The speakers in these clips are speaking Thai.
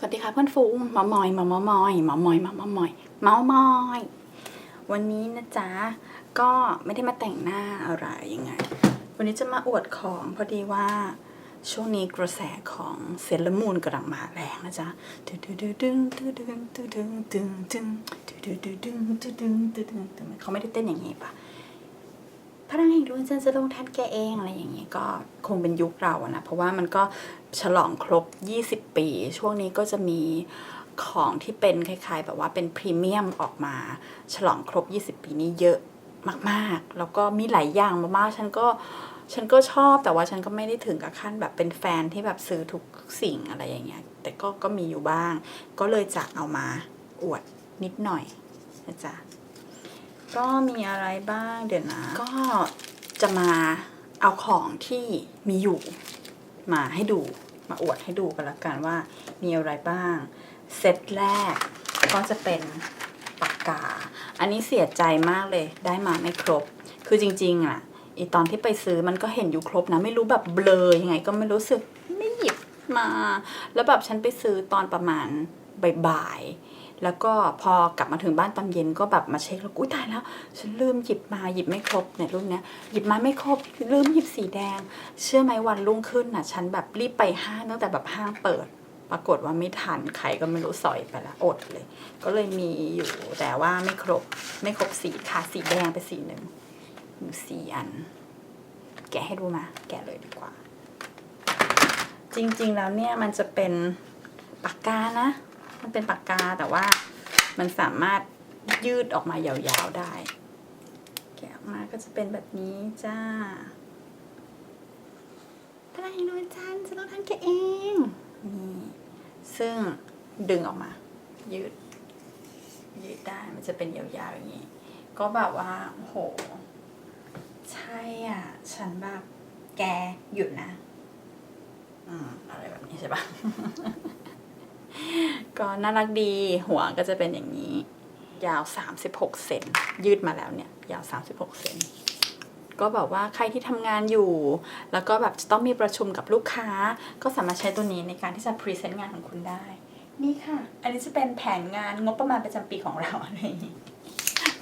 สวัสดีค่ะเพื่อนฟูงหมอมอยหมอมอมอยหมอมอยหมอมอมอยเมามอย วันนี้นะจ๊ะ ก็ไม่ได้มาแต่งหน้าอะไรยังไง วันนี้จะมาอวดของพอดีว่าช่วงนี้กระแสของเซเลอร์มูนกำลังมาแรงนะจ๊ะตึงตึงตึงตึงตึงตึงตึงตึงตึงตึงตึงตึงตึงตึงตึงตึงตึงเขาไม่ได้เต้นอย่างนี้ปะ พลังแห่งดวงจันทร์จะลงทันแกเองอะไรอย่างนี้ยก็คงเป็นยุคเราอะนะเพราะว่ามันก็ฉลองครบ 20 ปี ช่วงนี้ก็จะมีของที่เป็นคล้ายๆ แบบว่าเป็นพรีเมียมออกมา ฉลองครบ 20 ปีนี้เยอะมากๆ แล้วก็มีหลายอย่างมากๆ ฉันก็ฉันก็ชอบแต่ว่าฉันก็ไม่ได้ถึงกับขั้นแบบเป็นแฟนที่แบบซื้อทุกสิ่งอะไรอย่างเงี้ย แต่ก็ก็มีอยู่บ้าง ก็เลยจะเอามาอวดนิดหน่อยนะจ๊ะ ก็มีอะไรบ้างเดี๋ยวนะ ก็จะมาเอาของที่มีอยู่มาให้ดูมาอวดให้ดูกันละกันว่ามีอะไรบ้างเซตแรกก็จะเป็นปากกา อันนี้เสียใจมากเลยได้มาไม่ครบ คือจริงๆอะอีตอนที่ไปซื้อมันก็เห็นอยู่ครบนะ ไม่รู้แบบเบลอยังไง ก็ไม่รู้สึกไม่หยิบมา แล้วแบบฉันไปซื้อตอนประมาณบ่ายๆ แล้วก็พอกลับมาถึงบ้านตอนเย็นก็แบบมาเช็คแล้วอุ้ยตายแล้ว ฉันลืมหยิบมาหยิบไม่ครบเนี่ยรุ่นเนี้ยหยิบมาไม่ครบลืมหยิบสีแดง เชื่อไหมวันรุ่งขึ้นน่ะ ฉันแบบรีบไปห้างตั้งแต่แบบห้างเปิด ปรากฏว่าไม่ทันใครก็ไม่รู้สอยไปละอดเลย ก็เลยมีอยู่แต่ว่าไม่ครบไม่ครบสีค่ะสีแดงไปสีหนึ่งอยู่สี่อัน แกะให้ดูมา แกะเลยดีกว่า จริงๆแล้วเนี่ยมันจะเป็นปากกานะ มันเป็นปากกาแต่ว่ามันสามารถยืดออกมายาวๆได้ แกะออกมาก็จะเป็นแบบนี้จ้าพลังแห่งดวงจันทร์จะต้องทำแกเองนี่ซึ่งดึงออกมา ยืด ยืดได้มันจะเป็นยาวๆอย่างนี้ ก็แบบว่าโอ้โหใช่อะ ฉันแบบแกหยุดนะ อืมอะไรแบบนี้ใช่ปะ ก็น่ารักดีหัวก็จะเป็นอย่างนี้ ยาว 36 เซนยืดมาแล้วเนี่ย ยาว 36 เซนก็แบบว่าใครที่ทำงานอยู่ แล้วก็แบบจะต้องมีประชุมกับลูกค้า ก็สามารถใช้ตัวนี้ในการที่จะพรีเซนต์งานของคุณได้ นี่ค่ะ อันนี้จะเป็นแผนงานงบประมาณประจำปีของเราอะไรอย่างนี้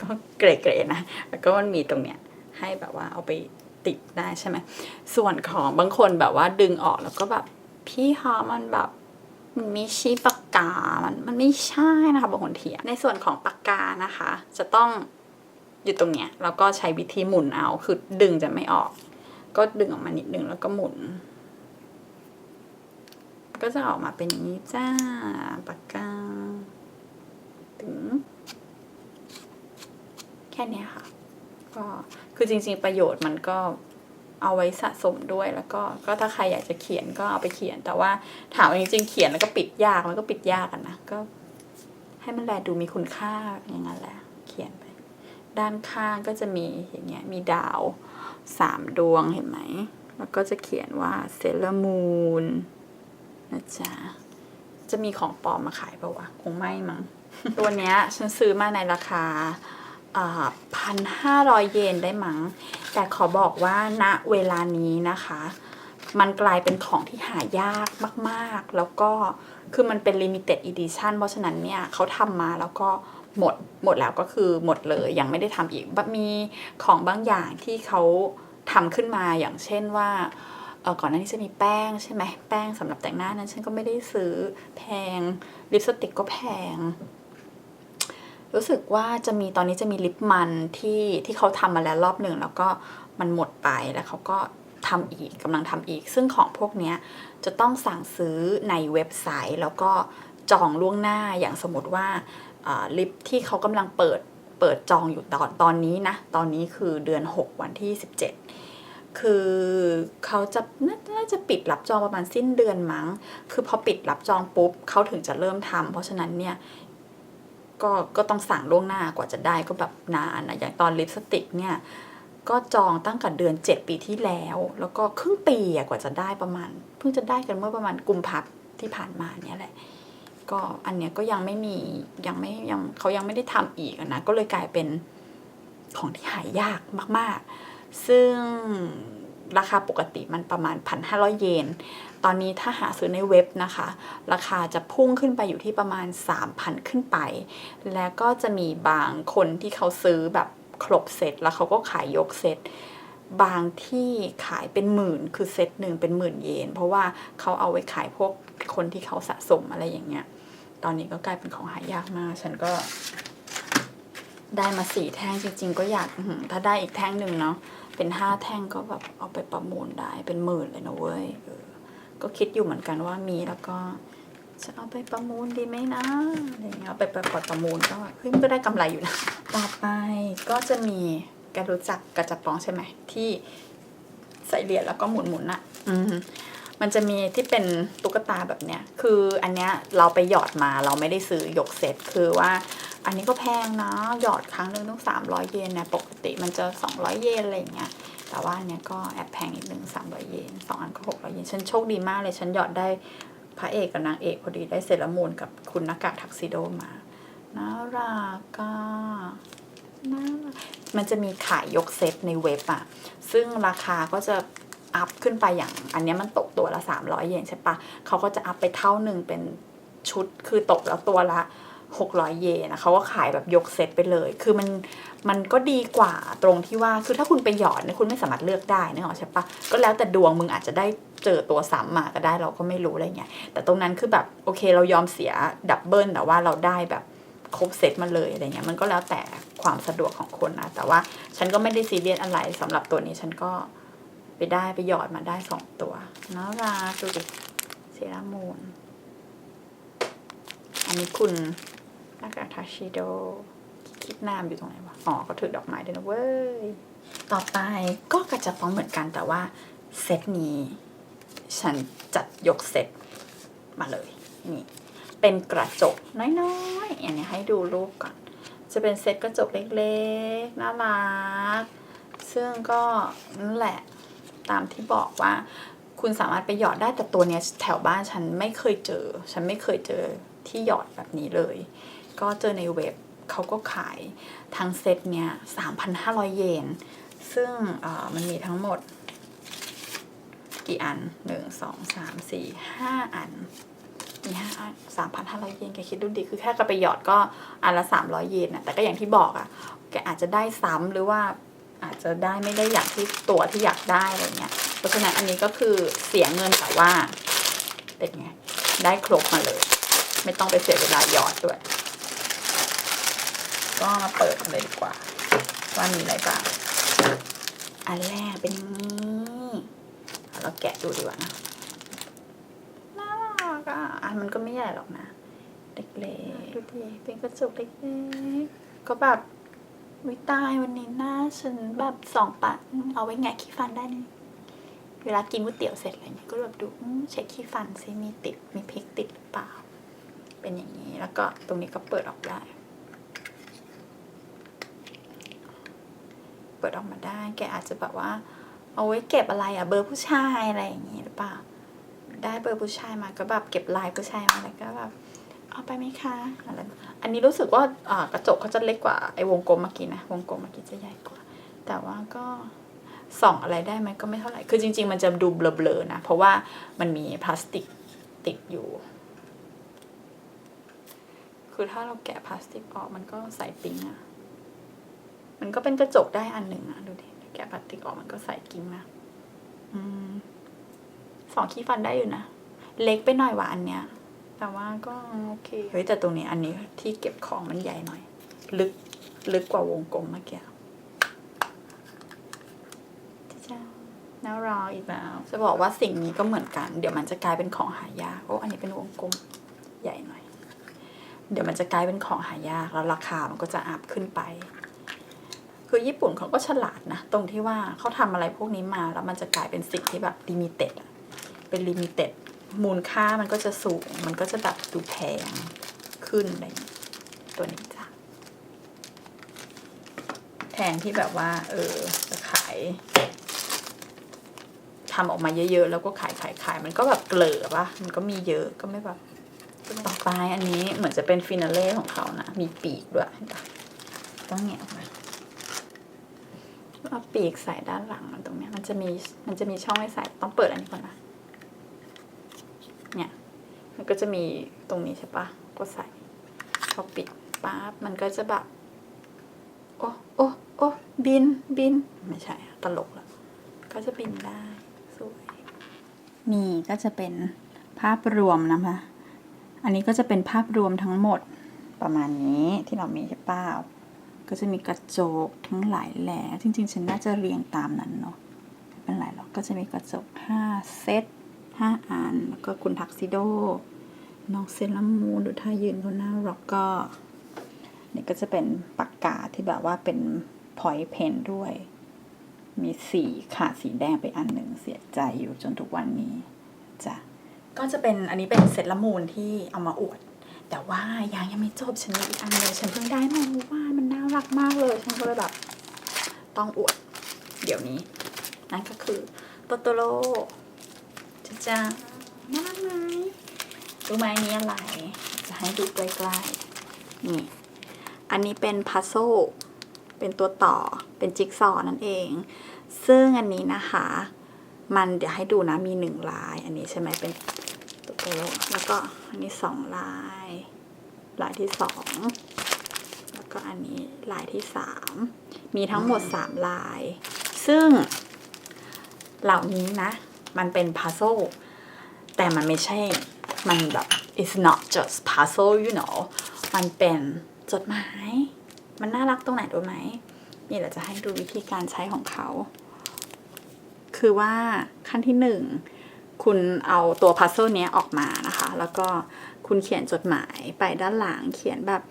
ก็เกรดๆนะ แล้วก็มันมีตรงเนี้ยให้แบบว่าเอาไปติดได้ใช่ไหม ส่วนของบางคนแบบว่าดึงออกแล้วก็แบบพี่คะมันแบบ มันไม่ใช่ปากกา มันมันไม่ใช่นะคะบางคนเถียงในส่วนของปากกานะคะ จะต้องอยู่ตรงเนี้ยแล้วก็ใช้วิธีหมุนเอาคือดึงจะไม่ออก ก็ดึงออกมานิดนึงแล้วก็หมุน ก็จะออกมาเป็นอย่างนี้จ้าปากกาถึงแค่นี้ค่ะ ก็คือจริงๆประโยชน์มันก็ เอาไว้สะสมด้วยแล้วก็ก็ถ้าใครอยากจะเขียนก็เอาไปเขียน แต่ว่าถามจริงๆเขียนแล้วก็ปิดยากมันก็ปิดยากกันนะก็ ให้มันแลดูมีคุณค่าอย่างนั้นแหละเขียนไป ด้านข้างก็จะมีอย่างเงี้ยมีดาวสามดวงเห็นไหมแล้วก็จะเขียนว่าเซเลมูนนะจ๊ะจะมีของปลอมมาขายเปล่าวะคงไม่มั้งตัวเนี้ยฉันซื้อมาในราคา พันห้าร้อยเยนได้มั้ง แต่ขอบอกว่าณเวลานี้นะคะ มันกลายเป็นของที่หายากมากๆ แล้วก็คือมันเป็น limited edition เพราะฉะนั้นเนี่ยเขาทำมาแล้วก็หมดหมดแล้วก็คือหมดเลยยังไม่ได้ทำอีกมีของบางอย่างที่เขาทำขึ้นมาอย่างเช่นว่าเออก่อนหน้านี้จะมีแป้งใช่ไหมแป้งสำหรับแต่งหน้านั้นฉันก็ไม่ได้ซื้อแพงลิปสติกก็แพง รู้สึกว่าจะมีตอนนี้จะมีลิปมันที่ที่เขาทำมาแล้วรอบหนึ่งแล้วก็มันหมดไปแล้วเขาก็ทำอีกกำลังทำอีก ซึ่งของพวกเนี้ยจะต้องสั่งซื้อในเว็บไซต์ แล้วก็จองล่วงหน้าอย่างสมมติว่าลิปที่เขากำลังเปิดเปิดจองอยู่ตอนตอนนี้นะ ตอนนี้คือเดือน 6 วันที่ 17 คือเขาจะน่าจะปิดรับจองประมาณสิ้นเดือนมั้ง คือพอปิดรับจองปุ๊บเขาถึงจะเริ่มทำเพราะฉะนั้นเนี่ย ก็ก็ต้องสั่งล่วงหน้ากว่าจะได้ก็แบบนานนะอย่างตอนลิปสติกเนี่ยก็จองตั้งแต่เดือน 7 ปีที่แล้ว แล้วก็ครึ่งปีกว่าจะได้ประมาณ เพิ่งจะได้กันเมื่อประมาณกุมภาพันธ์ที่ผ่านมาเนี่ยแหละ ก็อันเนี้ยก็ยังไม่มียังไม่ยังเขายังไม่ได้ทำอีกนะก็เลยกลายเป็นของที่หายากมาก ๆ ซึ่ง ราคาปกติมันประมาณ 1,500 เยน ตอนนี้ถ้าหาซื้อในเว็บนะคะ ราคาจะพุ่งขึ้นไปอยู่ที่ประมาณ 3,000 ขึ้นไป แล้วก็จะมีบางคนที่เขาซื้อแบบครบเซตแล้วเขาก็ขายยกเซตบางที่ขายเป็นหมื่นคือเซตหนึ่งเป็นหมื่นเยน เพราะว่าเขาเอาไว้ขายพวกคนที่เขาสะสมอะไรอย่างเงี้ย ตอนนี้ก็กลายเป็นของหายากมาก ฉันก็ได้มาสี่แท่งจริง ๆ ก็อยากถ้าได้อีกแท่งหนึ่งเนาะ เป็นห้าแท่งก็แบบเอาไปประมูลได้เป็นหมื่นเลยนะเว้ยเออก็คิดอยู่เหมือนกันว่ามีแล้วก็จะเอาไปประมูลดีไหมนะอะไรเงี้ยเอาไปประกวดประมูลก็เฮ้ยมันก็ได้กำไรอยู่นะต่อไปก็จะมีแกรู้จักกระจับปองใช่ไหมที่ใส่เหรียญแล้วก็หมุนหมุนๆอะอืมมันจะมีที่เป็นตุ๊กตาแบบเนี้ย คืออันเนี้ยเราไปหยอดมาเราไม่ได้ซื้อยกเซตคือว่า อันนี้ก็แพงนะหยอดครั้งหนึ่งต้องสามร้อยเยนนะปกติมันจะสองร้อยเยนอะไรอย่างเงี้ยแต่ว่าเนี้ยก็แอบแพงนิดนึงสามร้อยเยนสองอันก็หกร้อยเยนฉันโชคดีมากเลยฉันหยอดได้พระเอกกับนางเอกพอดีได้เซรามูนกับคุณนักกากทักซิโดมาน่ารักก็น่ารักมันจะมีขายยกเซตในเว็บอะซึ่งราคาก็จะอัพขึ้นไปอย่างอันนี้มันตกตัวละ 300 เยนใช่ปะเขาก็จะอัพไปเท่าหนึ่งเป็นชุดคือตกแล้วตัวละ 600 เยนนะเขาก็ขายแบบยกเซตไปเลย คือมันมันก็ดีกว่าตรงที่ว่า คือถ้าคุณไปหยอดเนี่ยคุณไม่สามารถเลือกได้นึกออกใช่ปะก็แล้วแต่ดวงมึงอาจจะได้เจอตัวซ้ำมาก็ได้เราก็ไม่รู้อะไรเงี้ย แต่ตรงนั้นคือแบบโอเคเรายอมเสียดับเบิลแต่ว่าเราได้แบบครบเซตมาเลยอะไรเงี้ย มันก็แล้วแต่ความสะดวกของคนนะ แต่ว่าฉันก็ไม่ได้ซีเรียสอะไรสำหรับตัวนี้ฉันก็ไปได้ไปหยอดมาได้สองตัวน่ารักดูดิเซรามูนอันนี้คุณ นากาทาชิโดคิดนามอยู่ตรงไหนวะ อ๋อ ก็ถือดอกไม้ด้วยนะเว้ย ต่อไปก็กระจับฟ้องเหมือนกันแต่ว่าเซตนี้ ฉันจัดยกเซตมาเลย นี่ เป็นกระจกน้อยๆอันนี้ให้ดูรูปก่อน จะเป็นเซตกระจกเล็กๆ น่ารัก ซึ่งก็นั่นแหละตามที่บอกว่าคุณสามารถไปหยอดได้แต่ตัวเนี้ยแถวบ้านฉันไม่เคยเจอ ฉันไม่เคยเจอที่หยอดแบบนี้เลย ก็เจอในเว็บเขาก็ขายทั้งเซตเนี้ย3,500เยน ซึ่งมันมีทั้งหมด กี่อันหนึ่งสองสามสี่ห้าอันมีห้าอันสามพันห้าร้อยเยนแกคิดดูดิ คือแค่ก็ไปหยอดก็อันละสามร้อยเยนนะแต่ก็อย่างที่บอกอะ่ะ แกอาจจะได้ซ้ำหรือว่าอาจจะได้ไม่ได้อย่างที่ตัวที่อยากได้อะไรเงี้ย เพราะฉะนั้นอันนี้ก็คือเสียเงินแต่ว่าเป็นไง ได้ครบมาเลย ไม่ต้องไปเสียเวลาหยอดด้วย ก็มาเปิดกันเลยดีกว่า ว่ามีอะไรบ้างอันแรกเป็นอย่างนี้เราแกะดูดีกว่านะน่ารักอะอันมันก็ไม่ใหญ่หรอกนะ เล็กๆดูดิเป็นกระจกเล็กๆก็แบบวิตายวันนี้หน้าฉันแบบสองปะอืมเอาไว้แงะขี้ฟันได้นี่เวลากินก๋วยเตี๋ยวเสร็จอะไรเงี้ยก็แบบดูเช็คขี้ฟันซิมีติดมีพริกติดหรือเปล่า เป็นอย่างนี้แล้วก็ตรงนี้ก็เปิดออกได้ ปิดออกมาได้ แกอาจจะแบบว่า เอาไว้เก็บอะไรอะเบอร์ผู้ชายอะไรอย่างงี้หรือเปล่า ได้เบอร์ผู้ชายมาก็แบบเก็บลายผู้ชายมาแล้วก็แบบเอาไปไหมคะอะไรอันนี้รู้สึกว่าอ่ากระจกเขาจะเล็กกว่าไอ้วงกลมเมื่อกี้นะ วงกลมเมื่อกี้จะใหญ่กว่า แต่ว่าก็ส่องอะไรได้ไหมก็ไม่เท่าไหร่ คือจริง ๆ มันจะดูเบลอๆนะ เพราะว่ามันมีพลาสติกติดอยู่ คือถ้าเราแกะพลาสติกออกมันก็ใส่ปิ้งอะ มันก็เป็นกระจกได้อันหนึ่งอะดูดิแกะพลาสติกออกมันก็ใส่กิ้งนะอืมสองขี้ฟันได้อยู่นะ เล็กไปหน่อยว่ะอันเนี้ย แต่ว่าก็โอเค เฮ้ยแต่ตรงนี้อันนี้ที่เก็บของมันใหญ่หน่อย ลึกลึกกว่าวงกลมเมื่อกี้จ้าน่ารออีกแล้ว จะบอกว่าสิ่งนี้ก็เหมือนกัน เดี๋ยวมันจะกลายเป็นของหายาก โอ้อันนี้เป็นวงกลมใหญ่หน่อย เดี๋ยวมันจะกลายเป็นของหายาก แล้วราคามันก็จะอัพขึ้นไป คือญี่ปุ่นเขาก็ฉลาดนะ ตรงที่ว่าเขาทำอะไรพวกนี้มาแล้วมันจะกลายเป็นสิ่งที่แบบลิมิเต็ดเป็นลิมิเต็ดมูลค่ามันก็จะสูง มันก็จะแบบดูแพงขึ้นอะไรอย่างเงี้ยตัวนี้จ้ะแทนที่แบบว่า เออจะขายทำออกมาเยอะๆ แล้วก็ขายขายขายมันก็แบบเกลือปะมันก็มีเยอะก็ไม่แบบต่อไปอันนี้เหมือนจะเป็นฟินาเล่ของเขานะ มีปีกด้วยเห็นปะต้องแงะออกมา เอาปีกใส่ด้านหลังตรงเนี้ยมันจะมีมันจะมีช่องให้ใส่ต้องเปิดอันนี้ก่อนนะเนี่ยมันก็จะมีตรงนี้ใช่ปะก็ใส่พอปิดปั๊บมันก็จะแบบโอ้โอ้โอ้บินบินไม่ใช่อะตลกแล้วก็จะบินได้สวยนี่ก็จะเป็นภาพรวมนะคะ อันนี้ก็จะเป็นภาพรวมทั้งหมดประมาณนี้ที่เรามีใช่เปล่า ก็จะมีกระจกทั้งหลายแหล่จริงๆ ฉันน่าจะเรียงตามนั้นเนาะไม่เป็นไรหรอกก็จะมีกระจกห้าเซตห้าอัน แล้วก็คุณทักซิโดน้องเซรามูนดูท่ายืนเขาหน้าร็อกก็นี่ก็จะเป็นปากกาที่แบบว่าเป็นพอยต์เพนด้วย มีสีขาดสีแดงไปอันหนึ่งเสียใจอยู่จนทุกวันนี้จ้ะก็จะเป็นอันนี้เป็นเซตละมูลที่เอามาอวด แต่ว่ายังยังไม่จบฉันมีอีกอันเลยฉันเพิ่งได้มาเมื่อวานมันน่ารักมากเลยฉันก็เลยแบบต้องอวดเดี๋ยวนี้ นั่นก็คือโตโตโร่จ้าจ้าน่ารักไหมรู้ไหมนี้อะไร จะให้ดูใกล้ๆนี่ อันนี้เป็นพัซโซเป็นตัวต่อเป็นจิ๊กซอนั่นเอง ซึ่งอันนี้นะคะ มันเดี๋ยวให้ดูนะมีหนึ่งลาย อันนี้ใช่ไหมเป็น ตัวโตโร่แล้วก็อันนี้สองลาย ลายที่สองแล้วก็อันนี้ลายที่สามมีทั้งหมดสามลาย ซึ่งเหล่านี้นะ มันเป็นพัซโซแต่มันไม่ใช่ มันแบบ it's not just puzzle you know มันเป็นจดหมาย มันน่ารักตรงไหนรู้ไหม นี่เราจะให้ดูวิธีการใช้ของเขา คือว่าขั้นที่หนึ่ง คุณเอาตัวพัซเซิลนี้ออกมานะคะ แล้วก็คุณเขียนจดหมายไปด้านหลังเขียนแบบ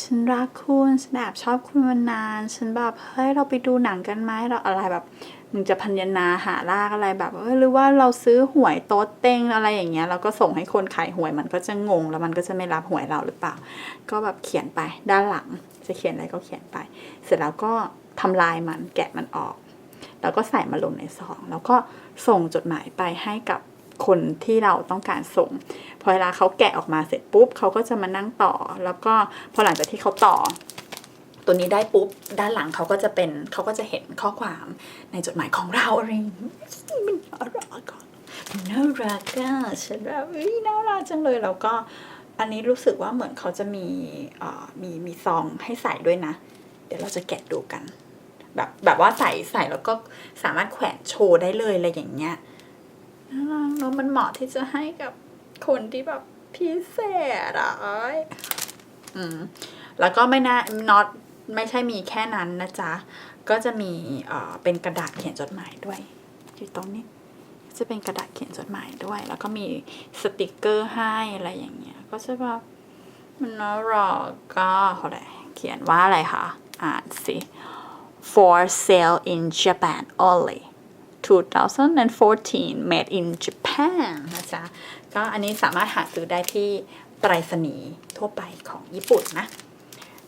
ฉันรักคุณฉันแอบชอบคุณมานาน ฉันแบบเฮ้ยเราไปดูหนังกันไหมเราอะไรแบบมึงจะพันยนาหาลากอะไรแบบเออหรือว่าเราซื้อหวยโต๊ดเต็งอะไรอย่างเงี้ยแล้วก็ส่งให้คนขายหวยมันก็จะงง แล้วมันก็จะไม่รับหวยเราหรือเปล่า ก็แบบเขียนไปด้านหลัง จะเขียนอะไรก็เขียนไป เสร็จแล้วก็ทำลายมันแกะมันออก แล้วก็ใส่มาลงในซองแล้วก็ส่งจดหมายไปให้กับ คนที่เราต้องการส่ง พอเวลาเขาแกะออกมาเสร็จปุ๊บเขาก็จะมานั่งต่อ แล้วก็พอหลังจากที่เขาต่อ ตัวนี้ได้ปุ๊บ ด้านหลังเขาก็จะเป็นเขาก็จะเห็นข้อความในจดหมายของเราอะไรอย่มันน่ารักอะมันน่ารักอะฉันแบบเอ้ยน่ารักจังเลยแล้วก็อันนี้รู้สึกว่าเหมือนเขาจะมีเอ่อมีมีซองให้ใส่ด้วยนะ เดี๋ยวเราจะแกะดูกัน แบบแบบว่าใส่ใส่แล้วก็สามารถแขวนโชว์ได้เลยอะไรอย่างเงี้ย น่ารักแล้วมันเหมาะที่จะให้กับคนที่แบบพิเศษอะอืมแล้วก็ไม่น่า not ไม่ใช่มีแค่นั้นนะจ๊ะ ก็จะมีเอ่อเป็นกระดาษเขียนจดหมายด้วย อยู่ตรงนี้ จะเป็นกระดาษเขียนจดหมายด้วย แล้วก็มีสติกเกอร์ให้อะไรอย่างเงี้ย ก็จะแบบมันน่ารักก็เขาได้เขียนว่าอะไรคะ อ่านสิ for sale in Japan only 2014 made in Japan นะจ๊ะ ก็อันนี้สามารถหาซื้อได้ที่ไปรษณีย์ทั่วไปของญี่ปุ่นนะ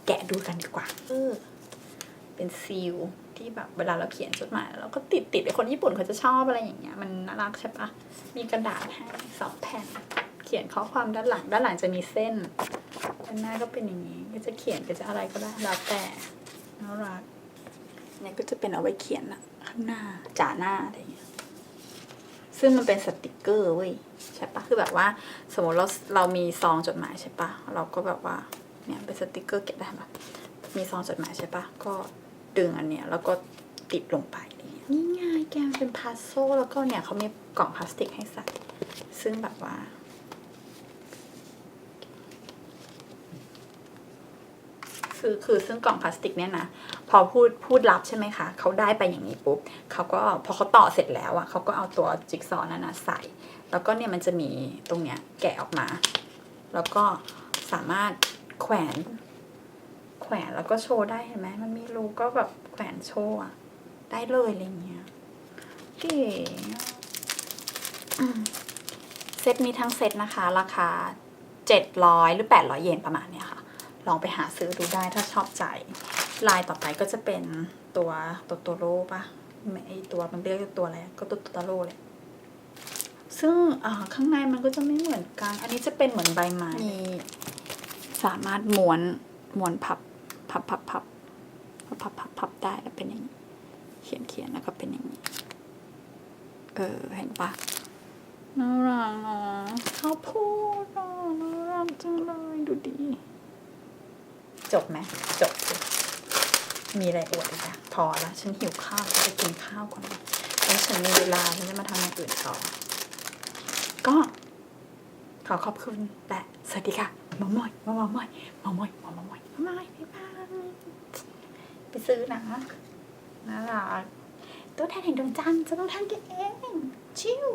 แกะดูกันดีกว่า เออ เป็นซีลที่แบบเวลาเราเขียนจดหมายแล้วเราก็ติดติดไอ้คนญี่ปุ่นเขาจะชอบอะไรอย่างเงี้ย มันน่ารักใช่ปะมีกระดาษให้สองแผ่น เขียนข้อความด้านหลัง ด้านหลังจะมีเส้นด้านหน้าก็เป็นอย่างนี้ ก็จะเขียนก็จะอะไรก็ได้แล้วแต่น่ารัก เนี่ยก็จะเป็นเอาไว้เขียนอะข้างหน้าจ่าหน้าอะไรอย่างเงี้ย ซึ่งมันเป็นสติกเกอร์เว้ยใช่ปะคือแบบว่า สมมติเราเรามีซองจดหมายใช่ปะเราก็แบบว่าเนี่ยเป็นสติกเกอร์เก็บได้ปะมีซองจดหมายใช่ปะก็ดึงอันเนี้ยแล้วก็ติดลงไปอะไรเงี้ยนี่ไงแกมเป็นพาสโซแล้วก็เนี่ยเขามีกล่องพลาสติกให้ใส่ ซึ่งแบบว่าคือคือซึ่งกล่องพลาสติกเนี่ยนะ พอพูดพูดรับใช่ไหมคะเขาได้ไปอย่างนี้ปุ๊บเขาก็พอเขาต่อเสร็จแล้วอะเขาก็เอาตัวจิ๊กซอว์นั้นนะใส่ แล้วก็เนี่ยมันจะมีตรงเนี้ยแกะออกมา แล้วก็สามารถแขวนแขวนแล้วก็โชว์ได้เห็นไหมมันมีรูก็แบบแขวนโชว์อะได้เลยอะไรเงี้ยเก๋เซตนี้ทั้งเซตนะคะ ราคาเจ็ดร้อยหรือแปดร้อยเยนประมาณเนี้ยค่ะ ลองไปหาซื้อดูได้ถ้าชอบใจ ลายต่อไปก็จะเป็นตัวตัวโตโร่ปะไม่ไอตัวมันเรียกตัวอะไรก็ตัวโตโร่เลยซึ่งอ่าข้างในมันก็จะไม่เหมือนกัน อันนี้จะเป็นเหมือนใบไม้มีสามารถม้วนม้วนพับพับพับพับพับพับพับพับได้แล้วเป็นอย่างนี้ขียนเขียนแล้วก็เป็นอย่างนี้ เออเห็นปะน่ารักเนาะข้าวโพดอะน่ารักจังเลยดูดี จบไหมจบสิ มีอะไรอวดอีกอะพอละฉันหิวข้าวจะไปกินข้าวก่อนแล้วฉันมีเวลาฉันจะมาทำอย่างอื่นต่อ ก็ขอขอบคุณและสวัสดีค่ะหมอมอยหมอมอยหมอมอยหมอมอยหมอมอยบ๊ายบายไปซื้อนะน่ารักตัวแทนแห่งดวงจันทร์จะต้องทำกันเองชิว